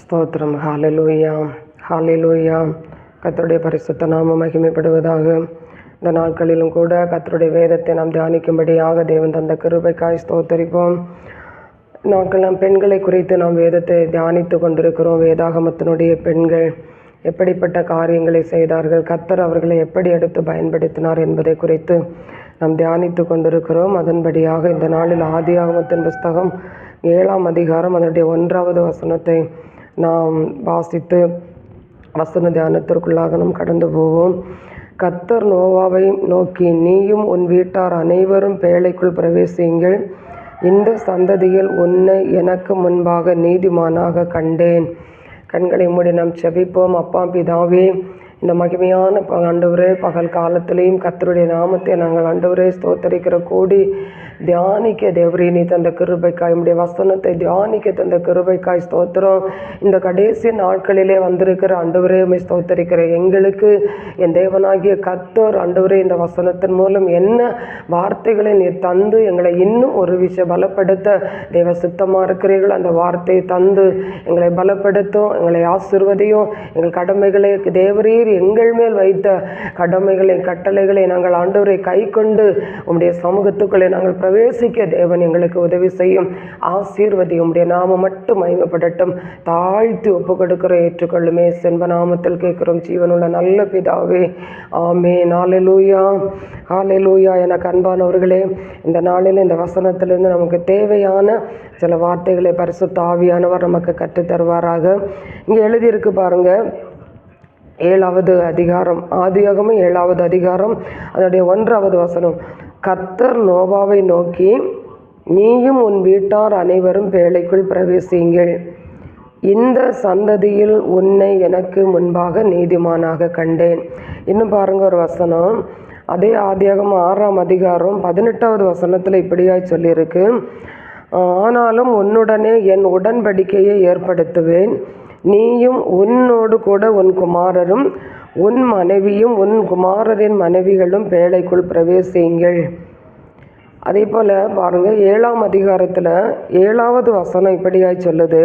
ஸ்தோத்திரம். ஹாலலூயா ஹாலலூயா கத்தருடைய பரிசுத்த நாம மகிமைப்படுவதாக. இந்த நாட்களிலும் கூட கத்தருடைய வேதத்தை நாம் தியானிக்கும்படியாக தேவன் தந்த கிருபைக்காய் ஸ்தோத்தரிப்போம். நாட்கள் நாம் பெண்களை குறித்து நாம் வேதத்தை தியானித்து கொண்டிருக்கிறோம். வேதாகமத்தினுடைய பெண்கள் எப்படிப்பட்ட காரியங்களை செய்தார்கள் கத்தர் அவர்களை எப்படி எடுத்து பயன்படுத்தினார் என்பதை குறித்து நாம் தியானித்து கொண்டிருக்கிறோம். அதன்படியாக இந்த நாளில் ஆதியாகமத்தின் புஸ்தகம் ஏழாம் அதிகாரம் அதனுடைய ஒன்றாவது வசனத்தை நாம் வாசித்து வசன தியானத்திற்குள்ளாக நாம் கடந்து போவோம். கத்தர் நோவாவை நோக்கி நீயும் உன் வீட்டார் அனைவரும் பேழைக்குள் பிரவேசியுங்கள். இந்த சந்ததியில் உன்னை எனக்கு முன்பாக நீதிமானாக கண்டேன். கண்களை மூடி நாம் செபிப்போம். அப்பா பிதாவே இந்த மகிமையான ப- ஆண்டவரே பகல் காலத்திலையும் கத்தருடைய நாமத்தை நாங்கள் ஆண்டவரே ஸ்தோத்தரிக்கிற கூடி தியானிக்க தேவரே நீ தந்த கிருபைக்காய் உடைய வசனத்தை தியானிக்க தந்த கிருபைக்காய் ஸ்தோத்திரம். இந்த கடைசி நாட்களிலே வந்திருக்கிற ஆண்டவரே உம்மை ஸ்தோத்தரிக்கிற எங்களுக்கு என் தேவனாகிய கத்தோர் ஆண்டவரே இந்த வசனத்தின் மூலம் என்ன வார்த்தைகளை நீர் தந்து எங்களை இன்னும் ஒரு விஷயம் பலப்படுத்த தேவ சித்தமாக இருக்கிறீர்கள் அந்த வார்த்தையை தந்து எங்களை பலப்படுத்தும் எங்களை ஆசிர்வதையும் எங்கள் கடமைகளை தேவரீர் எங்கள் மேல் வைத்த கடமைகளை கட்டளைகளை நாங்கள் ஆண்டவரை கை கொண்டு உம்முடைய சமூகத்துக்குள்ளே நாங்கள் பிரவேசிக்க தேவன் எங்களுக்கு உதவி செய்யும். ஆசீர்வதி உம்முடைய நாமம் மட்டும் மகிமைப்படட்டும். தாழ்த்தி ஒப்பு கொடுக்கிற ஏற்றுக்கொள்ளுமே. சென்ப நாமத்தில் கேட்கிறோம் ஜீவனுள்ள நல்ல பிதாவே. ஆமே நாளெலூயா ஹalleluya எனக்கு அன்பானவர்களே இந்த நாளில் இந்த வசனத்திலிருந்து நமக்கு தேவையான சில வார்த்தைகளை பரிசு தாவியானவர் நமக்கு கற்றுத்தருவாராக. இங்கே எழுதியிருக்கு பாருங்கள் ஏழாவது அதிகாரம் ஆதியாகமும் ஏழாவது அதிகாரம் அதனுடைய ஒன்றாவது வசனம் கத்தர் நோவாவை நோக்கி நீயும் உன் வீட்டார் அனைவரும் வேலைக்குள் பிரவேசியுங்கள் இந்த சந்ததியில் உன்னை எனக்கு முன்பாக நீதிமானாக கண்டேன். இன்னும் பாருங்க ஒரு வசனம். அதே ஆதியாகம் ஆறாம் அதிகாரம் பதினெட்டாவது வசனத்தில் இப்படியாய் சொல்லியிருக்கு ஆனாலும் உன்னுடனே என் உடன்படிக்கையை ஏற்படுத்துவேன். நீயும் உன்னோடு கூட உன் குமாரரும் உன் மனைவியும் உன் குமாரரின் மனைவிகளும் பேழைக்குள் பிரவேசியுங்கள். அதே போல் பாருங்கள் ஏழாம் அதிகாரத்தில் ஏழாவது வசனம் இப்படியாய் சொல்லுது.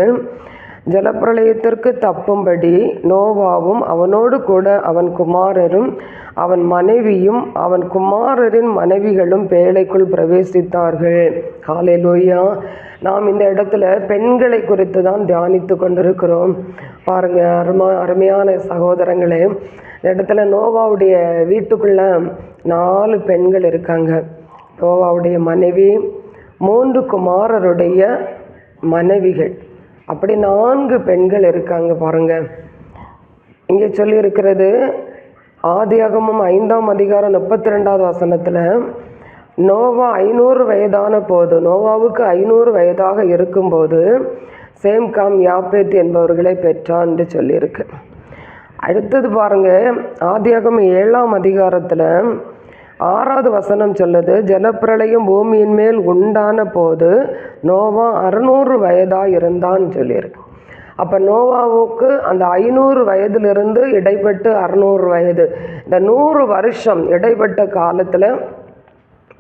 ஜலப்பிரளயத்திற்கு தப்பும்படி நோவாவும் அவனோடு கூட அவன் குமாரரும் அவன் மனைவியும் அவன் குமாரரின் மனைவிகளும் பேழைக்குள் பிரவேசித்தார்கள். ஹalleluya. நாம் இந்த இடத்துல பெண்களை குறித்து தான் தியானித்து கொண்டிருக்கிறோம். பாருங்க அருமா அருமையான சகோதரங்களே இந்த இடத்துல நோவாவுடைய வீட்டுக்குள்ள நாலு பெண்கள் இருக்காங்க. நோவாவுடைய மனைவி மூன்று குமாரருடைய மனைவிகள். அப்படி நான்கு பெண்கள் இருக்காங்க பாருங்க. இங்கே சொல்லியிருக்கிறது ஆதியாகமும் ஐந்தாம் அதிகாரம் முப்பத்தி ரெண்டாவது வசனத்தில் நோவா ஐநூறு வயதான போது நோவாவுக்கு ஐநூறு வயதாக இருக்கும்போது சேம்காம் யாப்பேத் என்பவர்களை பெற்றான் என்று சொல்லியிருக்கு. அடுத்தது பாருங்க ஆதியாகம் ஏழாம் அதிகாரத்தில் ஆறாவது வசனம் சொல்லுது ஜலப்பிரளயம் பூமியின் மேல் உண்டான போது நோவா அறுநூறு வயதாக இருந்தான்னு சொல்லியிருக்கு. அப்போ நோவாவுக்கு அந்த ஐநூறு வயதிலிருந்து இடைப்பட்டு அறுநூறு வயது. இந்த நூறு வருஷம் இடைப்பட்ட காலத்தில்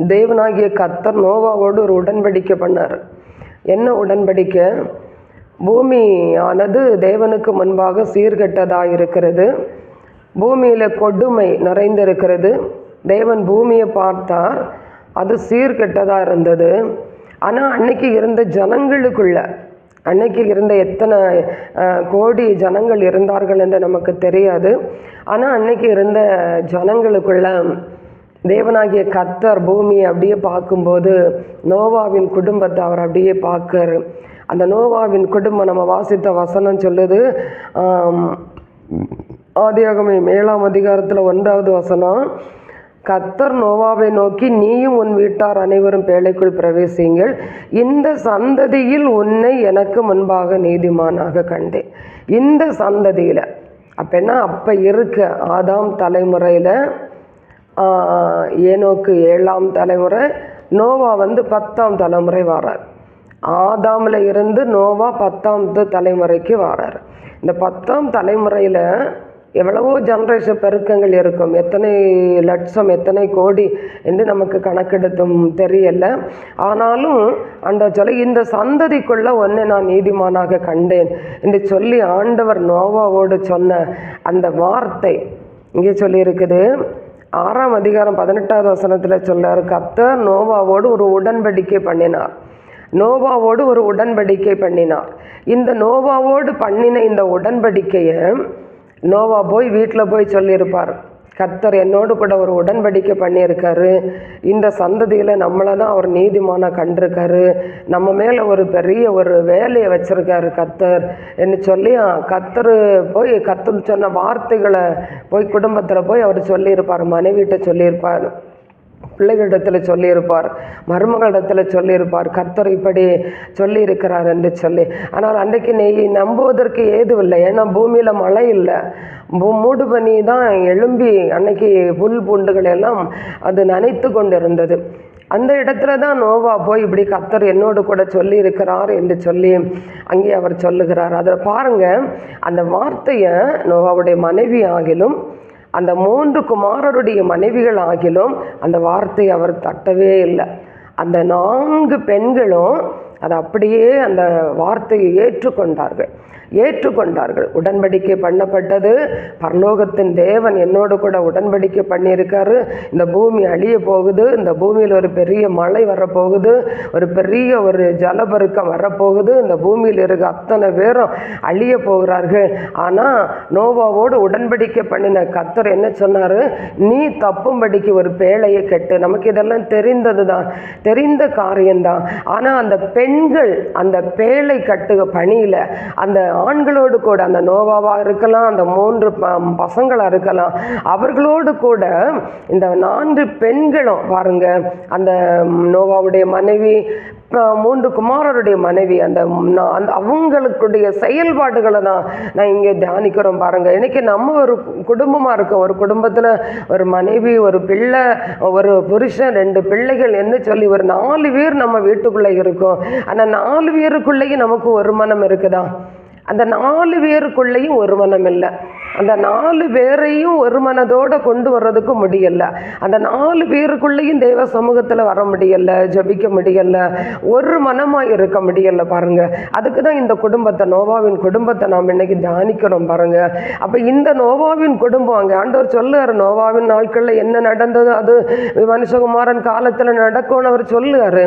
தேவனாகிய கத்தர் நோவாவோடு ஒரு உடன்படிக்கை பண்ணார். என்ன உடன்படிக்கை? பூமியானது தேவனுக்கு முன்பாக சீர்கெட்டதாக இருக்கிறது பூமியில் கொடுமை நிறைந்திருக்கிறது. தேவன் பூமியை பார்த்தார். அது சீர்கெட்டதாக இருந்தது. ஆனால் அன்னைக்கு இருந்த ஜனங்களுக்குள்ள அன்னைக்கு இருந்த எத்தனை கோடி ஜனங்கள் இருந்தார்கள் என்று நமக்கு தெரியாது. ஆனால் அன்னைக்கு இருந்த ஜனங்களுக்குள்ள தேவனாகிய கத்தர் பூமியை அப்படியே பார்க்கும்போது நோவாவின் குடும்பத்தை அவர் அப்படியே பார்க்கறாரு. அந்த நோவாவின் குடும்பம் நம்ம வாசித்த வசனம் சொல்லுது ஆம், ஏழாம் அதிகாரத்தில் ஒன்றாவது வசனம் கத்தர் நோவாவை நோக்கி நீயும் உன் வீட்டார் அனைவரும் பேழைக்குள் பிரவேசியுங்கள் இந்த சந்ததியில் உன்னை எனக்கு முன்பாக நீதிமானாக கண்டேன். இந்த சந்ததியில் அப்போ என்ன அப்போ இருக்க ஆதாம் தலைமுறையில் ஏனோக்கு ஏழாம் தலைமுறை நோவா வந்து பத்தாம் தலைமுறை வரார். ஆதாமில் இருந்து நோவா பத்தாம் தலைமுறைக்கு வரார். இந்த பத்தாம் தலைமுறையில் எவ்வளவோ ஜென்ரேஷன் பெருக்கங்கள் இருக்கும். எத்தனை லட்சம் எத்தனை கோடி என்று நமக்கு கணக்கெடுத்தும் தெரியல. ஆனாலும் அந்த சொல்ல இந்த சந்ததிக்குள்ள ஒன்றை நான் நீதிமானாக கண்டேன் என்று சொல்லி ஆண்டவர் நோவாவோடு சொன்ன அந்த வார்த்தை இங்கே சொல்லியிருக்குது. ஆறாம் அதிகாரம் பதினெட்டாவது வசனத்தில் சொல்லார் கத்தர் நோவாவோடு ஒரு உடன்படிக்கை பண்ணினார். நோவாவோடு ஒரு உடன்படிக்கை பண்ணினார். இந்த நோவாவோடு பண்ணின இந்த உடன்படிக்கையை நோவா போய் வீட்டில் போய் சொல்லியிருப்பார். கத்தர் என்னோடு கூட ஒரு உடன்படிக்கை பண்ணியிருக்காரு. இந்த சந்ததியில் நம்மளை தான் அவர் நீதிமானாக கண்டிருக்காரு. நம்ம மேலே ஒரு பெரிய ஒரு வேலையை வச்சுருக்காரு கத்தர் என்று சொல்லி கத்தர் போய் கத்தர் சொன்ன வார்த்தைகளை போய் குடும்பத்தில் போய் அவர் சொல்லியிருப்பார் மனைவிட்ட சொல்லியிருப்பார். பிள்ளைகளிடத்தில் சொல்லியிருப்பார் மருமகளிடத்தில் சொல்லியிருப்பார் கர்த்தர் இப்படி சொல்லியிருக்கிறார் என்று சொல்லி. ஆனால் அன்றைக்கு நீ நம்புவதற்கு ஏதுவில்லை ஏன்னா பூமியில் மழை இல்லை. மூடு பனி தான் எழும்பி அன்னைக்கு புல் பூண்டுகள் எல்லாம் அது நனைத்து கொண்டிருந்தது. அந்த இடத்துல தான் நோவா போய் இப்படி கத்தர் என்னோடு கூட சொல்லி இருக்கிறார் என்று சொல்லி அங்கே அவர் சொல்லுகிறார். அதில் பாருங்கள் அந்த வார்த்தையை நோவாவுடைய மனைவி ஆகிலும் அந்த மூன்று குமாரருடைய மனைவிகள் ஆகிலும் அந்த வார்த்தையை அவர் தட்டவே இல்லை. அந்த நான்கு பெண்களும் அதை அப்படியே அந்த வார்த்தையை ஏற்றுக்கொண்டார்கள். ஏற்றுக்கொண்டார்கள். உடன்படிக்கை பண்ணப்பட்டது. பரலோகத்தின் தேவன் என்னோடு கூட உடன்படிக்கை பண்ணியிருக்காரு. இந்த பூமி அழிய போகுது. இந்த பூமியில் ஒரு பெரிய மழை வரப்போகுது. ஒரு பெரிய ஒரு ஜலபெருக்கம் வரப்போகுது. இந்த பூமியில் இருக்க அத்தனை பேரும் அழிய போகிறார்கள். ஆனால் நோவாவோடு உடன்படிக்கை பண்ணின கத்தர் என்ன சொன்னார்? நீ தப்பும்படிக்கு ஒரு பேழையை கெட்டு. நமக்கு இதெல்லாம் தெரிந்தது தான் தெரிந்த காரியம்தான். ஆனால் அந்த பெண்கள் அந்த பேழை கட்டுக பணியில் அந்த ஆண்களோடு கூட அந்த நோவாவாக இருக்கலாம் அந்த மூன்று ப- பசங்களாக இருக்கலாம் அவர்களோடு கூட இந்த நான்கு பெண்களும் பாருங்க அந்த நோவாவுடைய மனைவி மூன்று குமாரருடைய மனைவி அந்த அந்த அவங்களுடைய செயல்பாடுகளை தான் நான் இங்கே தியானிக்கிறோம் பாருங்கள் இன்றைக்கி நம்ம ஒரு குடும்பமாக இருக்கோம். ஒரு குடும்பத்தில் ஒரு மனைவி ஒரு பிள்ளை ஒரு புருஷன் ரெண்டு பிள்ளைகள் என்ன சொல்லி ஒரு நாலு பேர் நம்ம வீட்டுக்குள்ளே இருக்கோம். ஆனால் நாலு பேருக்குள்ளேயும் நமக்கு ஒரு மனம் இருக்குதா? அந்த நாலு பேருக்குள்ளேயும் ஒரு மனம் இல்லை அந்த நாலு பேரையும் ஒரு மனதோடு கொண்டு வர்றதுக்கு முடியல. அந்த நாலு பேருக்குள்ளேயும் தேவ சமூகத்தில் வர முடியல ஜபிக்க முடியல ஒரு மனமாக இருக்க முடியல பாருங்க. அதுக்கு தான் இந்த குடும்பத்தை நோவாவின் குடும்பத்தை நாம் இன்னைக்கு தியானிக்கிறோம் பாருங்க. அப்போ இந்த நோவாவின் குடும்பம் அங்கே ஆண்டவர் சொல்லுவார் நோவாவின் நாட்களில் என்ன நடந்தது அது மனுஷகுமாரன் காலத்தில் நடக்கும்னு அவர் சொல்லுவார்.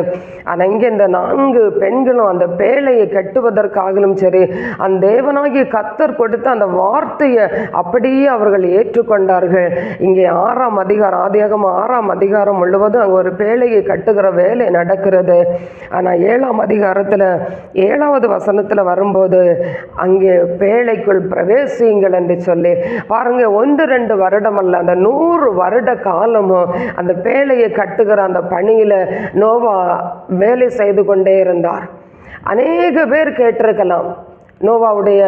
ஆனால் இங்கே இந்த நான்கு பெண்களும் அந்த பேழையை கட்டுவதற்காகலும் சரி அந்த தேவனாகிய கத்தர் கொடுத்த அந்த வார்த்தையை அப்படியே அவர்கள் ஏற்றுக்கொண்டார்கள். இங்கே ஆறாம் அதிகாரம் ஆதியாகம் ஆறாம் அதிகாரம் முழுவதும் அங்கே ஒரு பேழையை கட்டுகிற வேலை நடக்கிறது. ஆனால் ஏழாம் அதிகாரத்தில் ஏழாவது வசனத்தில் வரும்போது அங்கே பேழைக்குள் பிரவேசியுங்கள் என்று சொல்லி பாருங்க ஒன்று ரெண்டு வருடம் அல்ல அந்த நூறு வருட காலமும் அந்த பேழையை கட்டுகிற அந்த பணியில் நோவா வேலை செய்து கொண்டே இருந்தார். அநேக பேர் கேட்டிருக்கலாம். நோவாவுடைய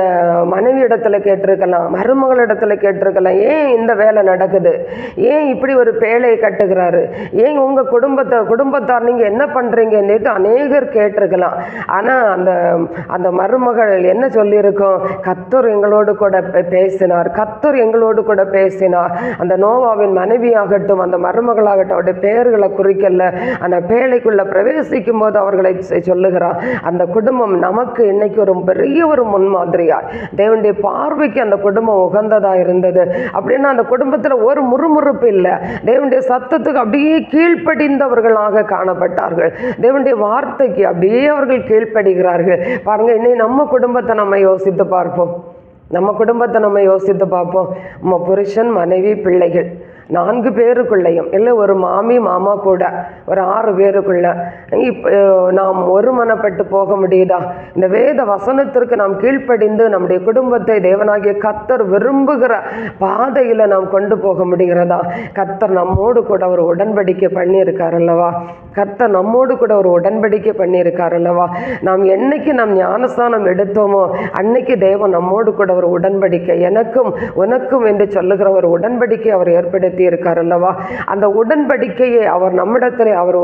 மனைவி இடத்துல கேட்டிருக்கலாம் மருமகள் இடத்துல கேட்டிருக்கலாம் ஏன் இந்த வேலை நடக்குது? ஏன் இப்படி ஒரு பேழையை கட்டுகிறாரு? ஏன் உங்கள் குடும்பத்தை குடும்பத்தார் நீங்கள் என்ன பண்ணுறீங்கன்னுட்டு அநேகர் கேட்டிருக்கலாம். ஆனால் அந்த அந்த மருமகள் என்ன சொல்லியிருக்கோம்? கத்தர் எங்களோடு கூட பே- பேசினார் கத்தர் எங்களோடு கூட பேசினார். அந்த நோவாவின் மனைவியாகட்டும் அந்த மருமகளாகட்டும் அவருடைய பெயர்களை குறிக்கல. அந்த பேழைக்குள்ளே பிரவேசிக்கும் போது அவர்களை சொல்லுகிறார் அந்த குடும்பம் நமக்கு இன்னைக்கு ஒரு பெரிய ஒரு முன்மாதிரியாய். தேவனுடைய பார்வைக்கு அந்த குடும்பம் உகந்ததா இருந்தது. அப்படின்னா அந்த குடும்பத்தில் ஒரு முறுமுறுப்பு இல்லை. தேவனுடைய சத்தத்துக்கு அப்படியே கீழ்ப்படிந்தவர்களாக காணப்பட்டார்கள். தேவனுடைய வார்த்தைக்கு அப்படியே அவர்கள் கீழ்ப்படுகிறார்கள். பாருங்க இன்னைக்கு நம்ம குடும்பத்தை நம்ம யோசித்து பார்ப்போம். நம்ம குடும்பத்தை நம்ம யோசித்து பார்ப்போம். நம்ம புருஷன் மனைவி பிள்ளைகள். நான்கு பேருக்குள்ளேயும் இல்லை ஒரு மாமி மாமா கூட ஒரு ஆறு பேருக்குள்ள. இப்போ நாம் ஒருமனப்பட்டு போக முடியுதா? இந்த வேத வசனத்திற்கு நாம் கீழ்ப்படிந்து நம்முடைய குடும்பத்தை தேவனாகிய கத்தர் விரும்புகிற பாதையில் நாம் கொண்டு போக முடிகிறதா? கத்தர் நம்மோடு கூட ஒரு உடன்படிக்கை பண்ணியிருக்கார் அல்லவா? கத்தர் நம்மோடு கூட ஒரு உடன்படிக்கை பண்ணியிருக்கார் அல்லவா? நாம் என்னைக்கு நாம் ஞானஸ்தானம் எடுத்தோமோ அன்னைக்கு தேவன் நம்மோடு கூட ஒரு உடன்படிக்கை எனக்கும் உனக்கும் என்று சொல்லுகிற ஒரு உடன்படிக்கை அவர் ஏற்படுத்தி ஏற்படுத்தி இருக்கார் அல்லவா அந்த உடன்படிக்கையை அவர் நம்மிடத்தில் அவர்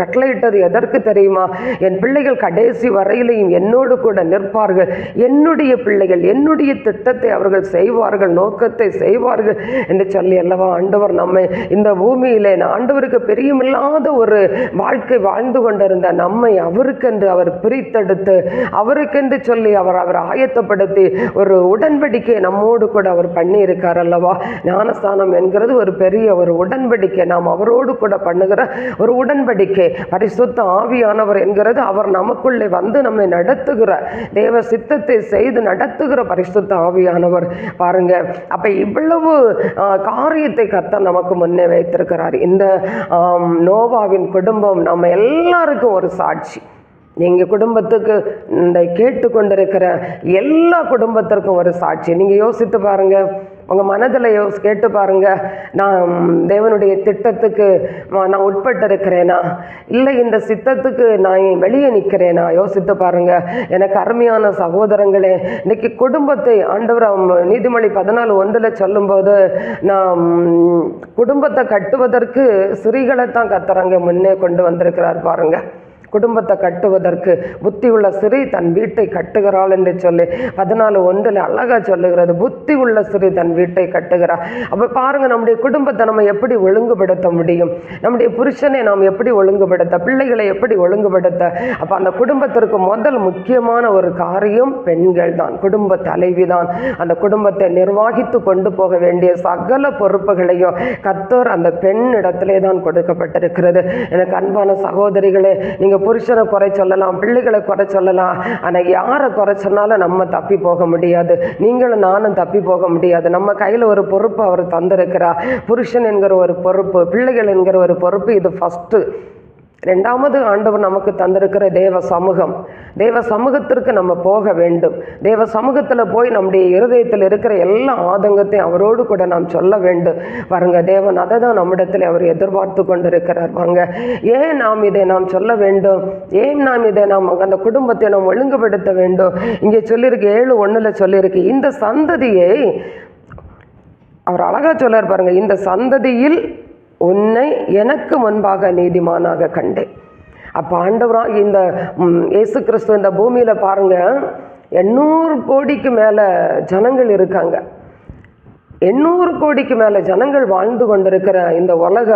கட்டளையிட்டது எதற்கு தெரியுமா? என் பிள்ளைகள் கடைசி வரையிலையும் என்னோடு கூட நிற்பார்கள். என்னுடைய பிள்ளைகள் என்னுடைய திட்டத்தை அவர்கள் செய்வார்கள் நோக்கத்தை செய்வார்கள் என்று சொல்லி அல்லவா ஆண்டவர் நம்மை இந்த பூமியிலே ஆண்டவருக்கு பிரியமில்லாத ஒரு வாழ்க்கை வாழ்ந்து கொண்டிருந்த நம்மை அவருக்கென்று அவர் பிரித்தெடுத்து அவருக்கென்று சொல்லி அவர் அவர் ஆயத்தப்படுத்தி ஒரு உடன்படிக்கை நம்மோடு கூட அவர் பண்ணி இருக்கார் அல்லவா? ஞானஸ்தானம் என்கிறது ஒரு பெரிய ஒரு உடன்படிக்கை நாம் அவரோடு கூட பண்ணுகிற ஒரு உடன்படிக்கை. பரிசுத்த ஆவியானவர் என்கிறது அவர் நமக்குள்ளே வந்து நம்மை நடத்துகிற தேவ சித்தத்தை செய்து நடத்துகிற பரிசுத்த ஆவியானவர். பாருங்க அப்ப இவ்வளவு காரியத்தை கத்த நமக்கு முன்னே வைத்திருக்கிறார். இந்த நோவாவின் குடும்பம் நம்ம எல்லாருக்கும் ஒரு சாட்சி. நீங்கள் குடும்பத்துக்கு இந்த கேட்டுக்கொண்டிருக்கிற எல்லா குடும்பத்திற்கும் ஒரு சாட்சி. நீங்கள் யோசித்து பாருங்கள் உங்கள் மனதில் யோசி கேட்டு பாருங்கள் நான் தேவனுடைய திட்டத்துக்கு நான் உட்பட்டு இருக்கிறேனா இல்லை இந்த சித்தத்துக்கு நான் வெளியே நிற்கிறேனா? யோசித்து பாருங்கள் எனக்கு அருமையான சகோதரங்களே இன்னைக்கு குடும்பத்தை ஆண்டவர் நீதிமொழி பதினாலு ஒன்றில் சொல்லும்போது நான் குடும்பத்தை கட்டுவதற்கு சிறிகளை தான் கத்துறாங்க முன்னே கொண்டு வந்திருக்கிறார் பாருங்கள் குடும்பத்தை கட்டுவதற்கு புத்தி உள்ள சிறி தன் வீட்டை கட்டுகிறாள் என்று சொல்லி பதினாலு ஒன்றில் அழகா சொல்லுகிறது. புத்தி உள்ள சிறி தன் வீட்டை கட்டுகிறார் அப்போ பாருங்க நம்முடைய குடும்பத்தை நம்ம எப்படி ஒழுங்குபடுத்த முடியும்? நம்முடைய புருஷனை நாம் எப்படி ஒழுங்குபடுத்த பிள்ளைகளை எப்படி ஒழுங்குபடுத்த? அப்போ அந்த குடும்பத்திற்கு முதல் முக்கியமான ஒரு காரியம் பெண்கள் தான் குடும்ப தலைவி தான். அந்த குடும்பத்தை நிர்வாகித்து கொண்டு போக வேண்டிய சகல பொறுப்புகளையும் கத்தோர் அந்த பெண் இடத்திலே தான் கொடுக்கப்பட்டிருக்கிறது. எனக்கு அன்பான சகோதரிகளே புருஷனை குறை சொல்லலாம் பிள்ளைகளை குறை சொல்லலாம். ஆனால் யாரை குறை சொன்னாலும் நம்ம தப்பி போக முடியாது. நீங்களும் நானும் தப்பி போக முடியாது. நம்ம கையில் ஒரு பொறுப்பு அவர் தந்திருக்கிறார். புருஷன் என்கிற ஒரு பொறுப்பு பிள்ளைகள் என்கிற ஒரு பொறுப்பு இது ஃபஸ்ட்டு ரெண்டாவது ஆண்டவர் நமக்கு தந்திருக்கிற தேவ சமூகம். தேவ சமூகத்திற்கு நம்ம போக வேண்டும். தேவ சமூகத்தில் போய் நம்முடைய இருதயத்தில் இருக்கிற எல்லா ஆதங்கத்தையும் அவரோடு கூட நாம் சொல்ல வேண்டும். பாருங்க தேவன் அதை தான் நம்மிடத்தில் அவர் எதிர்பார்த்து கொண்டிருக்கிறார். பாருங்க ஏன் நாம் இதை நாம் சொல்ல வேண்டும்? ஏன் நாம் இதை நாம் அந்த குடும்பத்தை நாம் ஒழுங்குபடுத்த வேண்டும்? இங்கே சொல்லியிருக்கு ஏழு ஒன்றில் சொல்லியிருக்கு இந்த சந்ததியை அவர் அழகாக சொல்லார் பாருங்க இந்த சந்ததியில் உன்னை எனக்கு முன்பாக நீதிமானாக கண்டேன். அப்போ ஆண்டவராக இந்த இயேசு கிறிஸ்து இந்த பூமியில் பாருங்கள் எண்ணூறு கோடிக்கு மேலே ஜனங்கள் இருக்காங்க. எண்ணூறு கோடிக்கு மேலே ஜனங்கள் வாழ்ந்து கொண்டிருக்கிற இந்த உலக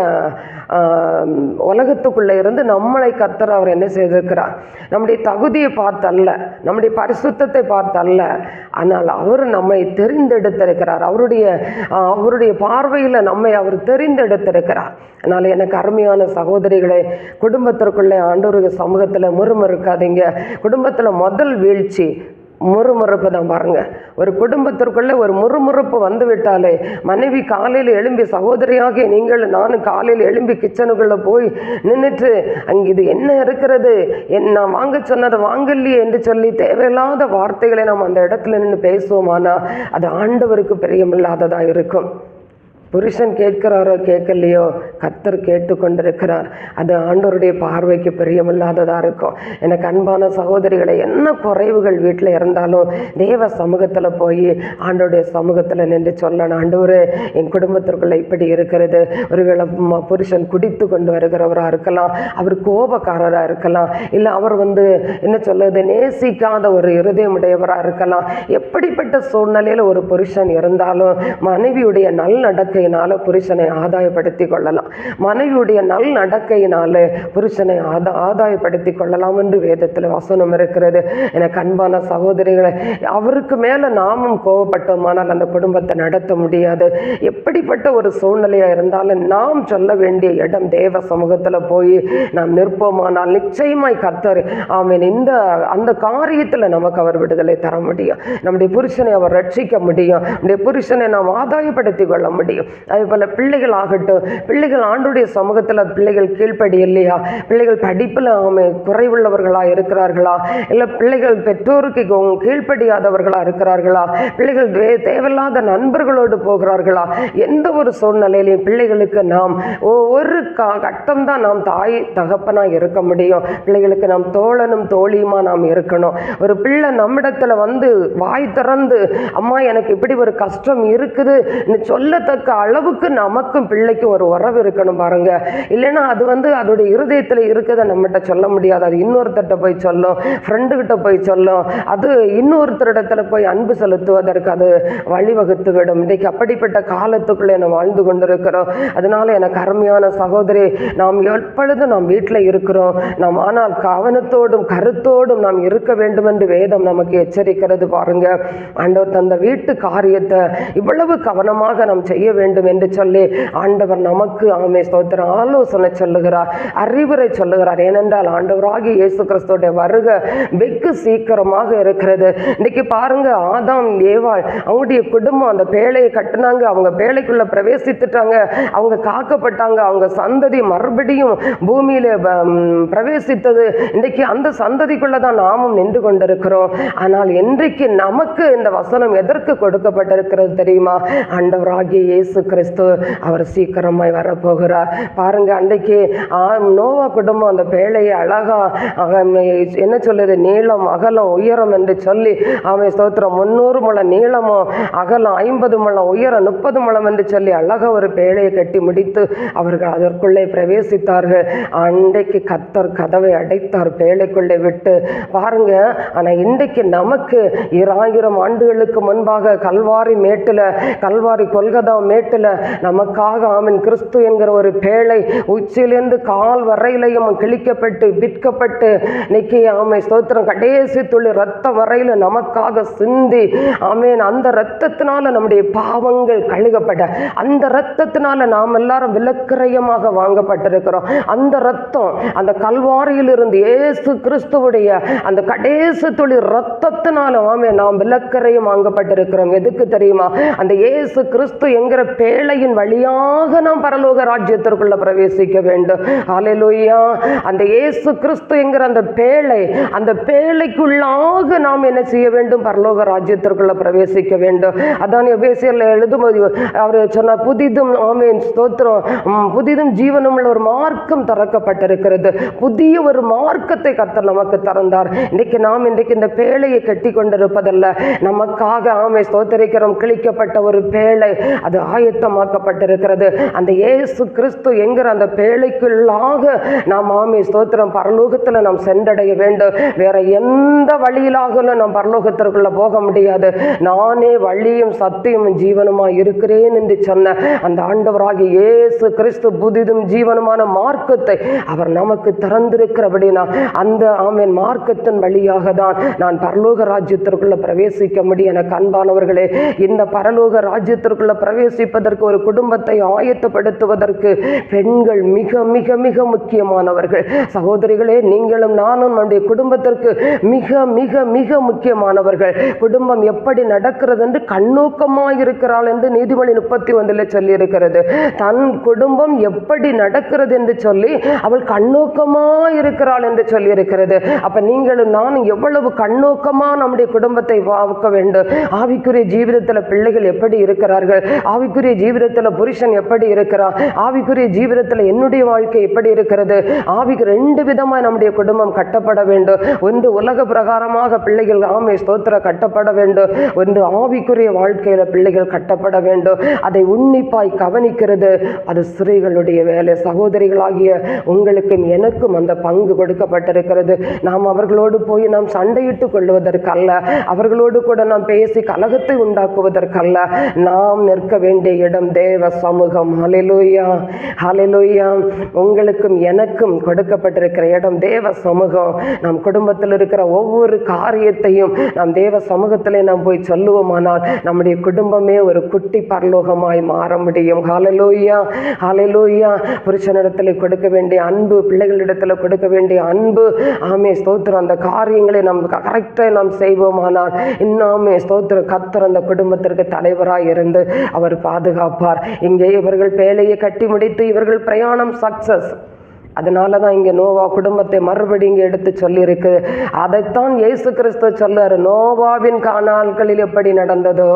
உலகத்துக்குள்ளே இருந்து நம்மளை கத்தர் அவர் என்ன செய்திருக்கிறார்? நம்முடைய தகுதியை பார்த்தல்ல நம்முடைய பரிசுத்தத்தை பார்த்தல்ல. ஆனால் அவர் நம்மை தெரிந்தெடுத்திருக்கிறார். அவருடைய அவருடைய பார்வையில் நம்மை அவர் தெரிந்தெடுத்திருக்கிறார். அதனால் எனக்கு அருமையான சகோதரிகளை குடும்பத்திற்குள்ளே ஆண்டோருக்கு சமூகத்தில் முறுமறுக்காதீங்க. குடும்பத்தில் முதல் வீழ்ச்சி முறுமுறுப்பு தான் பாருங்க. ஒரு குடும்பத்திற்குள்ளே ஒரு முறுமுறுப்பு வந்துவிட்டாலே மனைவி காலையில் எழும்பி சகோதரியாகிய நீங்கள் நானும் காலையில் எழும்பி கிச்சனுக்குள்ளே போய் நின்றுட்டு அங்கே இது என்ன இருக்கிறது? என் நான் வாங்க சொன்னதை வாங்கலையே என்று சொல்லி தேவையில்லாத வார்த்தைகளை நாம் அந்த இடத்துல நின்று பேசுவோமானா அது ஆண்டவருக்கு பிரியமில்லாததாக இருக்கும். புருஷன் கேட்கிறாரோ கேட்கலையோ கத்தர் கேட்டு கொண்டிருக்கிறார் அது ஆண்டவருடைய பார்வைக்கு பிரியமில்லாததாக இருக்கும். எனக்கு அன்பான சகோதரிகளை என்ன குறைவுகள் வீட்டில் இருந்தாலும் தேவ சமூகத்தில் போய் ஆண்டவருடைய சமூகத்தில் நின்று சொல்லணும். ஆண்டவரே என் குடும்பத்திற்குள்ளே இப்படி இருக்கிறது. ஒருவேளை ம- புருஷன் குடித்து கொண்டு வருகிறவராக இருக்கலாம் அவர் கோபக்காரராக இருக்கலாம் இல்லை அவர் வந்து என்ன சொல்லுது நேசிக்காத ஒரு இருதயமுடையவராக இருக்கலாம். எப்படிப்பட்ட சூழ்நிலையில் ஒரு புருஷன் இருந்தாலும் மனைவியுடைய நல் நடக்கையினால புருஷனை ஆதாயப்படுத்தி கொள்ளலாம். மனைவியுடைய நல் நடக்கையினால புருஷனை ஆதா ஆதாயப்படுத்தி கொள்ளலாம் என்று வேதத்தில் வசனம் இருக்கிறது. எனக்கு அன்பான சகோதரிகளை அவருக்கு மேலே நாமும் கோவப்பட்டோமானால் அந்த குடும்பத்தை நடத்த முடியாது. எப்படிப்பட்ட ஒரு சூழ்நிலையாக இருந்தாலும் நாம் சொல்ல வேண்டிய இடம் தேவ சமூகத்தில் போய் நாம் நிற்போமானால் நிச்சயமாய் கத்தர் அவன் இந்த அந்த காரியத்தில் நமக்கு அவர் விடுதலை தர முடியும். நம்முடைய புருஷனை அவர் ரட்சிக்க முடியும். நம்முடைய புருஷனை நாம் ஆதாயப்படுத்தி கொள்ள முடியும். அதே போல் பிள்ளைகள் ஆகட்டும் பிள்ளைகள் ஆண்டுடைய சமூகத்தில் பிள்ளைகள் கீழ்ப்படி இல்லையா? பிள்ளைகள் படிப்பில் குறைவுள்ளவர்களாக இருக்கிறார்களா? இல்லை பிள்ளைகள் பெற்றோருக்கு கீழ்ப்படியாதவர்களாக இருக்கிறார்களா? பிள்ளைகள் தே தேவையில்லாத நண்பர்களோடு போகிறார்களா? எந்த ஒரு சூழ்நிலையிலையும் பிள்ளைகளுக்கு நாம் ஒவ்வொரு ஒரு கா கட்டம் தான் நாம் தாய் தகப்பனாக இருக்க முடியும். பிள்ளைகளுக்கு நாம் தோழனும் தோழியுமா நாம் இருக்கணும். ஒரு பிள்ளை நம்மிடத்துல வந்து வாய் திறந்து அம்மா எனக்கு இப்படி ஒரு கஷ்டம் இருக்குது. சொல்லத்தக்க அளவுக்கு நமக்கும் பிள்ளைக்கும் ஒரு உறவு இருக்கணும் பாருங்க. இல்லைன்னா அது வந்து அதோடைய இருதயத்தில் இருக்கிறத நம்மகிட்ட சொல்ல முடியாது. அது இன்னொருத்தர்கிட்ட போய் சொல்லும் ஃப்ரெண்டுகிட்ட போய் சொல்லும். அது இன்னொருத்தரிடத்துல போய் அன்பு செலுத்துவதற்கு அது வழிவகுத்து விடும். இன்றைக்கு அப்படிப்பட்ட காலத்துக்குள்ளே நம்ம வாழ்ந்து கொண்டிருக்கிறோம். அதனால எனக்கு அருமையான சகோதரி நாம் எப்பொழுதும் நாம் வீட்டில் இருக்கிறோம். நாம் ஆனால் கவனத்தோடும் கருத்தோடும் நாம் இருக்க வேண்டும் என்று வேதம் நமக்கு எச்சரிக்கிறது பாருங்க. ஆண்டவர் தந்த வீட்டு காரியத்தை இவ்வளவு கவனமாக நாம் செய்ய வேண்டும் என்று சொல்லி ஆண்டவர் நமக்கு ஆமை ஸ்தோத்திரம் ஆலோசனை சொல்லுகிறார் அறிவுரை சொல்லுகிறார். ஏனென்றால் ஆண்டவராகி இயேசு கிறிஸ்துடைய வருக வெகு சீக்கிரமாக இருக்கிறது. இன்னைக்கு பாருங்க ஆதாம் ஏவாள் அவங்களுடைய குடும்பம் அந்த பேழையை கட்டினாங்க. அவங்க பேழைக்குள்ள பிரவேசித்துட்டாங்க. அவங்க காக்கப்பட்டாங்க. அவங்க சந்ததி மறுபடியும் பூமியில பிரவேசித்தது. இன்றைக்கு அந்த சந்ததிக்குள்ள தான் நாமும் நின்று கொண்டிருக்கிறோம். ஆனால் இன்றைக்கு நமக்கு இந்த வசனம் எதற்கு கொடுக்கப்பட்டிருக்கிறது தெரியுமா? ஆண்டவராகிய இயேசு கிறிஸ்து அவர் சீக்கிரமாய் வரப்போகிறார். பாருங்க அன்றைக்கு ஆ, நோவா குடும்பம் அந்த பேழையை அழகா என்ன சொல்லுது? நீளம் அகலம் உயரம் என்று சொல்லி அவன் ஸ்தோத்திரம். முன்னூறு முழம் நீளமும் அகலம் ஐம்பது முழம் உயரம் முப்பது முழம் என்று சொல்லி அழகாக ஒரு பேழையை கட்டி முடித்து அவர்கள் அதற்குள்ளே பிரவேசித்தார்கள். அன்றைக்கு கத்தர் கதவை அடைத்தார் பேழைக்குள்ளே விட்டு. பாருங்க ஆனால் இன்றைக்கு நமக்கு இராயிரம் ஆண்டுகளுக்கு முன்பாக கல்வாரி மேட்டில் கல்வாரி கொல்கதா மேட்டு நமக்காக ஆமன். கிறிஸ்து என்கிற ஒரு பேழை உச்சியிலிருந்து கால் வரையிலையும் கிழிக்கப்பட்டு விற்கப்பட்டு இன்னைக்கு ஆமை ஸ்தோத்திரம். கடைசி துளி ரத்தம் வரையில நமக்காக சிந்தி ஆமேன். அந்த ரத்தத்தினால நம்முடைய பாவங்கள் கழுகப்பட அந்த ரத்தத்தினால நாம் எல்லாரும் விலக்கிரயமாக வாங்கப்பட்டிருக்கிறோம். அந்த ரத்தம் அந்த கல்வாரியிலிருந்து ஏசு இயேசு கிறிஸ்துவுடைய அந்த கடைசி துளி ரத்தத்தினால ஆமே நாம் விலக்கரையும் வாங்கப்பட்டிருக்கிறோம். எதுக்கு தெரியுமா? அந்த இயேசு கிறிஸ்து என்கிற பேழையின் வழியாக நாம் பரலோக ராஜ்யத்திற்குள்ள பிரவேசிக்க வேண்டும். ஹalleluya அந்த இயேசு கிறிஸ்து என்கிற அந்த பேழை அந்த பேழைக்குள்ளாக நாம் என்ன செய்ய வேண்டும்? பரலோக ராஜ்யத்திற்குள்ள பிரவேசிக்க வேண்டும். அதான் எபேசியரில் எழுதும்போது அவர் சொன்னார் புதிதும் ஆமேன் ஸ்தோத்திரம் புதிதும் ஜீவனும் உள்ள ஒரு மார்க்கம் திறக்கப்பட்டிருக்கிறது. புதிய ஒரு மார்க்கத்தை கத்தர் நமக்கு திறந்தார் இன்றைக்கு நாம் இன்றைக்கு இந்த பேழையை கட்டி கொண்டிருப்பதல்ல நமக்காக ஆமை ஸ்தோத்தரிக்கிறோம் கிழிக்கப்பட்ட ஒரு பேழை. அது ஆயத்தமாக்கப்பட்டிருக்கிறது அந்த இயேசு கிறிஸ்து என்கிற அந்த பேழைக்குள்ளாக நாம் ஆமை ஸ்தோத்திரம் பரலோகத்தில் நாம் சென்றடைய வேண்டும். வேற எந்த வழியிலாகலும் நாம் பரலோகத்திற்குள்ள போக முடியாது. நானே வழியும் சத்தியமும் ஜீவனுமா இருக்கிறேன் என்று சொன்ன அந்த ஆண்டவராகிய இயேசு கிறிஸ்து புதிதும் ஜீவனுமான மார்க்கத்தை அவர் நமக்கு திறந்திருக்கிறபடினா அந்த ஆமேன் மார்க்கத்தின் வழியாக தான் நான் பரலோக ராஜ்யத்திற்குள்ள பிரவேசிக்க முடியும். எனக்கு அன்பானவர்களே இந்த பரலோக ராஜ்யத்திற்குள்ள பிரவேசிப்பதற்கு ஒரு குடும்பத்தை ஆயத்தப்படுத்துவதற்கு பெண்கள் மிக மிக மிக முக்கியமானவர்கள். சகோதரிகளே நீங்களும் நானும் நம்முடைய குடும்பத்திற்கு மிக மிக மிக முக்கியமானவர்கள். குடும்பம் எப்படி நடக்கிறது என்று கண்ணோக்கமாக இருக்கிறாள் என்று நீதிமொழி முப்பத்தி ஒன்றில் சொல்லி இருக்கிறது தன் குடும்பம் எப்படி நடக்கிறது என்று சொல்லி அவள் கண்ணோக்கமா இருக்கிறாள் என்று சொல்லி இருக்கிறது அப்ப நீங்களும் நானும் எவ்வளவு கண்ணோக்கமா நம்முடைய குடும்பத்தை பார்க்க வேண்டும்? ஆவிக்குரிய ஜீவிதத்துல பிள்ளைகள் எப்படி இருக்கிறார்கள்? ஆவிக்குரிய ஜீவிதத்துல புருஷன் எப்படி இருக்கிறான் ஆவிக்குரிய ஜீவிதத்தில் என்னுடைய வாழ்க்கை எப்படி இருக்கிறது? ஆவிக்கு ரெண்டு விதமாக நம்முடைய குடும்பம் கட்டப்பட வேண்டும். ஒன்று உலக பிரகாரமாக பிள்ளைகள் ஆமை ஸ்தோத்திர கட்டப்பட வேண்டும். ஒன்று ஆவிக்குரிய வாழ்க்கையில் பிள்ளைகள் கட்டப்பட வேண்டும். அதை உன்னிப்பாய் கவனிக்கிறது. அது ஸ்திரீகளுடைய வேலை. சகோதரிகளாகிய உங்களுக்கும் எனக்கும் அந்த பங்கு கொடுக்கப்பட்டிருக்கிறது. நாம் அவர்களோடு போய் நாம் சண்டையிட்டுக் கொள்வதற்கல்ல. அவர்களோடு கூட நாம் பேசி கலகத்தை உண்டாக்குவதற்கல்ல. நாம் நிற்க வேண்டும். வேண்டிய இடம் தேவ சமூகம். ஹalleluya ஹalleluya உங்களுக்கும் எனக்கும் கொடுக்கப்பட்டிருக்கிற இடம் தேவ சமூகம். நம் குடும்பத்தில் இருக்கிற ஒவ்வொரு காரியத்தையும் நாம் தேவ சமூகத்திலே நாம் போய் சொல்லுவோமானால் நம்முடைய குடும்பமே ஒரு குட்டி பரலோகமாய் மாற முடியும். ஹalleluya ஹalleluya புருஷனிடத்தில் கொடுக்க வேண்டிய அன்பு பிள்ளைகளிடத்தில் கொடுக்க வேண்டிய அன்பு. ஆமே ஸ்தோத்திரம். அந்த காரியங்களை நாம் கரெக்டாக நாம் செய்வோமானால் இன்னுமே ஸ்தோத்திரம். கத்தர் அந்த குடும்பத்திற்கு தலைவராக இருந்து அவர் பாதுகாப்பார். இங்கே இவர்கள் பேழையை கட்டி முடித்து இவர்கள் பிரயாணம் சக்சஸ் அதனால தான் இங்கே நோவா குடும்பத்தை மறுபடியும் இங்கே எடுத்து சொல்லியிருக்கு. அதைத்தான் இயேசு கிறிஸ்து சொல்லாரு நோவாவின் காணாள்களில் எப்படி நடந்ததோ?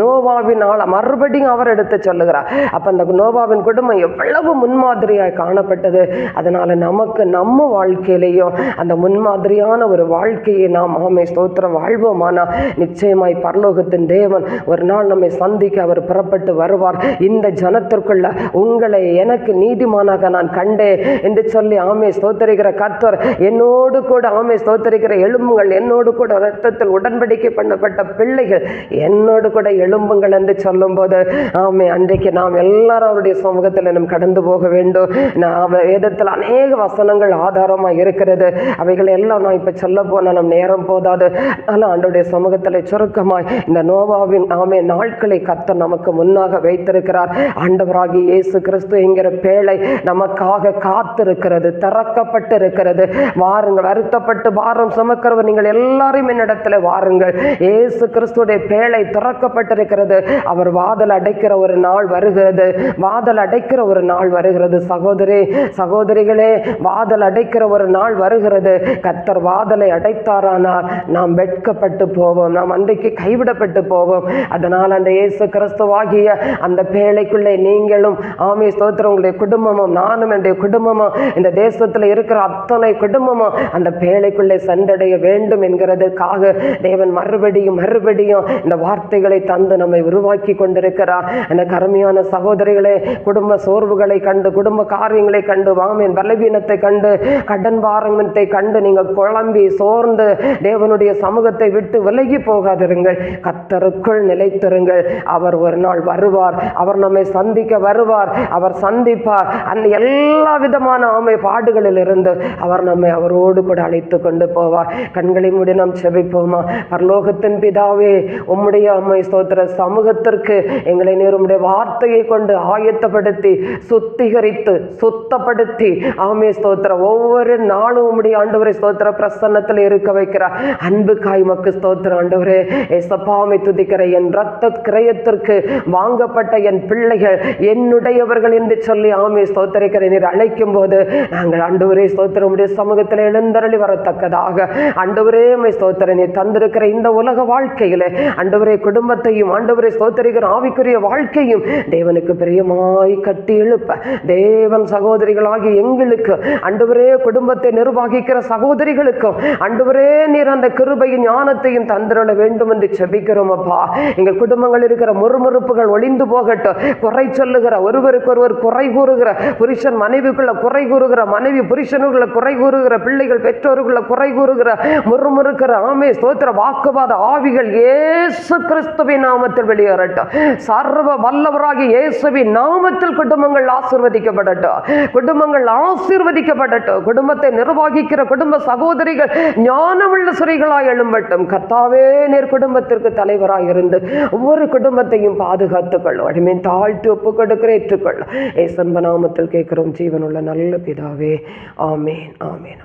நோவாவினால் மறுபடியும் அவர் எடுத்து சொல்லுகிறார். அப்போ அந்த நோவாவின் குடும்பம் எவ்வளவு முன்மாதிரியாக காணப்பட்டது. அதனால் நமக்கு நம்ம வாழ்க்கையிலையும் அந்த முன்மாதிரியான ஒரு வாழ்க்கையை நாம் ஆமை ஸ்தோத்திரம் வாழ்வோமானா நிச்சயமாய் பரலோகத்தின் தேவன் ஒரு நாள் நம்மை சந்திக்க அவர் புறப்பட்டு வருவார். இந்த ஜனத்திற்குள்ள உங்களை எனக்கு நீதிமானாக நான் கண்டேன் என்று சொல்லி ஆமை ஸ்தோத்தரிக்கிற கத்தர் என்னோடு கூட ஆமை ஸ்தோத்தரிக்கிற எலும்புகள் என்னோடு கூட ரத்தத்தில் உடன்படிக்கை பண்ணப்பட்ட பிள்ளைகள் என்னோடு கூட எழும்புங்கள் என்று சொல்லும்போது ஆமை அன்றைக்கு நாம் எல்லாரும் அவருடைய சமூகத்தில் நாம் கடந்து போக வேண்டும். நான் வேதத்தில் அநேக வசனங்கள் ஆதாரமாக இருக்கிறது. அவைகள் எல்லாம் நான் இப்போ சொல்ல போனால் நம் நேரம் போதாது. அதனால் ஆண்டோடைய சமூகத்தில் சுருக்கமாய் இந்த நோவாவின் ஆமே நாட்களை கத்த நமக்கு முன்னாக வைத்திருக்கிறார். ஆண்டவராகி இயேசு கிறிஸ்து என்கிற பேழை நமக்காக காத்திருக்கிறது திறக்கப்பட்டு இருக்கிறது வாருங்கள் வருத்தப்பட்டு பாரம் சுமக்கிறவர் நீங்கள் எல்லாரும் என்னிடத்துல வாருங்கள். இயேசு கிறிஸ்துடைய பேழை திறக்கப்பட்டு திறக்கப்பட்டிருக்கிறது அவர் வாதல் அடைக்கிற ஒரு நாள் வருகிறது. வாதல் அடைக்கிற ஒரு நாள் வருகிறது. சகோதரி சகோதரிகளே வாதல் அடைக்கிற ஒரு நாள் வருகிறது. கத்தர் வாதலை அடைத்தாரானால் நாம் வெட்கப்பட்டு போவோம். நாம் அன்றைக்கு கைவிடப்பட்டு போவோம். அதனால் அந்த இயேசு கிறிஸ்துவாகிய அந்த பேழைக்குள்ளே நீங்களும் ஆமே ஸ்தோத்திரம் உங்களுடைய குடும்பமும் நானும் என்னுடைய குடும்பமும் இந்த தேசத்தில் இருக்கிற அத்தனை குடும்பமும் அந்த பேழைக்குள்ளே சென்றடைய வேண்டும் என்கிறதுக்காக தேவன் மறுபடியும் மறுபடியும் இந்த வார்த்தைகளை தந்து நம்மை உருவாக்கி கொண்டிருக்கிறார். எனக்கு அருமையான சகோதரிகளே குடும்ப சோர்வுகளை கண்டு குடும்ப காரியங்களை கண்டு வாமின் பலவீனத்தை கண்டு கடன் பாரங்கத்தை கண்டு நீங்கள் குழம்பி சோர்ந்து தேவனுடைய சமூகத்தை விட்டு விலகி போகாதிருங்கள். கத்தருக்குள் நிலைத்திருங்கள். அவர் ஒரு நாள் வருவார். அவர் நம்மை சந்திக்க வருவார். அவர் சந்திப்பார். அந்த எல்லா விதமான ஆமை பாடுகளில் இருந்து அவர் நம்மை அவரோடு கூட அழைத்து கொண்டு போவார். கண்களை மூடி நாம் செபிப்போமா? பரலோகத்தின் பிதாவே உம்முடைய அம்மை ஸ்தோத்திர சமூகத்திற்கு எங்களை நீர் உம்முடைய வார்த்தையை கொண்டு ஆயத்தப்படுத்தி சுத்திகரித்து சுத்தப்படுத்தி. ஆமே ஸ்தோத்திர ஒவ்வொரு நாளும் உம்முடைய ஆண்டவரை ஸ்தோத்திர பிரசன்னத்தில் இருக்க வைக்கிறார். அன்பு காய் மக்கு ஸ்தோத்திர ஆண்டவரே எசப்பாமை துதிக்கிற என் ரத்த கிரயத்திற்கு வாங்கப்பட்ட என் பிள்ளைகள் என்னுடையவர்கள் என்று சொல்லி ஆமே ஸ்தோத்திரிக்கிற நீர் அழைக்கும் போது நாங்கள் ஆண்டவரே ஸ்தோத்திர உடைய சமூகத்தில் எழுந்தரளி வரத்தக்கதாக. ஆண்டவரே மை ஸ்தோத்திர நீர் தந்திருக்கிற இந்த உலக வாழ்க்கையில ஆண்டவரே குடும்பத்தையும் ஆண்டவரே ஸ்தோத்திரிக்கிற ஆவிக்குரிய வாழ்க்கையும் தேவனுக்கு பிரியமாய் கட்டி எழுப்ப. தேவன் சகோதரிகளாகி எங்களுக்கு அண்டவரே குடும்பத்தை நிர்வகிக்கிற சகோதரிகளுக்கும் அண்டவரே நீர் அந்த கிருபையின் ஞானத்தையும் தந்திரள வேண்டும் என்று செபிக்கிறோம் அப்பா. எங்கள் குடும்பங்கள் இருக்கிற முறுமுறுப்புகள் ஒளிந்து போகட்டும். குறை சொல்லுகிற ஒருவருக்கு ஒருவர் குறை கூறுகிற புருஷன் மனைவிக்குள்ள குறை கூறுகிற மனைவி புருஷனுக்குள்ள குறை கூறுகிற பிள்ளைகள் பெற்றோருக்குள்ள குறை கூறுகிற முறுமுறுக்கிற ஆமே ஸ்தோத்திர வாக்குவாத ஆவிகள் ஏசு கிறிஸ்துவின் நாமத்தில் வெளியேறட்டும். சர்வ வல்லவராகி இயேசுவின் நாமத்தில் குடும்பங்கள் ஆசிர்வதிக்கப்படட்டும். குடும்பங்கள் ஆசிர்வதிக்கப்படட்டும். குடும்பத்தை நிர்வகிக்கிற குடும்ப சகோதரிகள் ஞானமுள்ள சிறைகளாய் எழும்பட்டும். கர்த்தாவே நேர் குடும்பத்திற்கு தலைவராக இருந்து ஒவ்வொரு குடும்பத்தையும் பாதுகாத்துக் கொள்ளும் தாழ்த்து ஒப்பு கொடுக்கிற ஏற்றுக்கொள்ளும் ஏசன்ப நாமத்தில் கேட்கிறோம். ஜீவனுள்ள நல்ல பிதாவே. ஆமேன் ஆமேன்.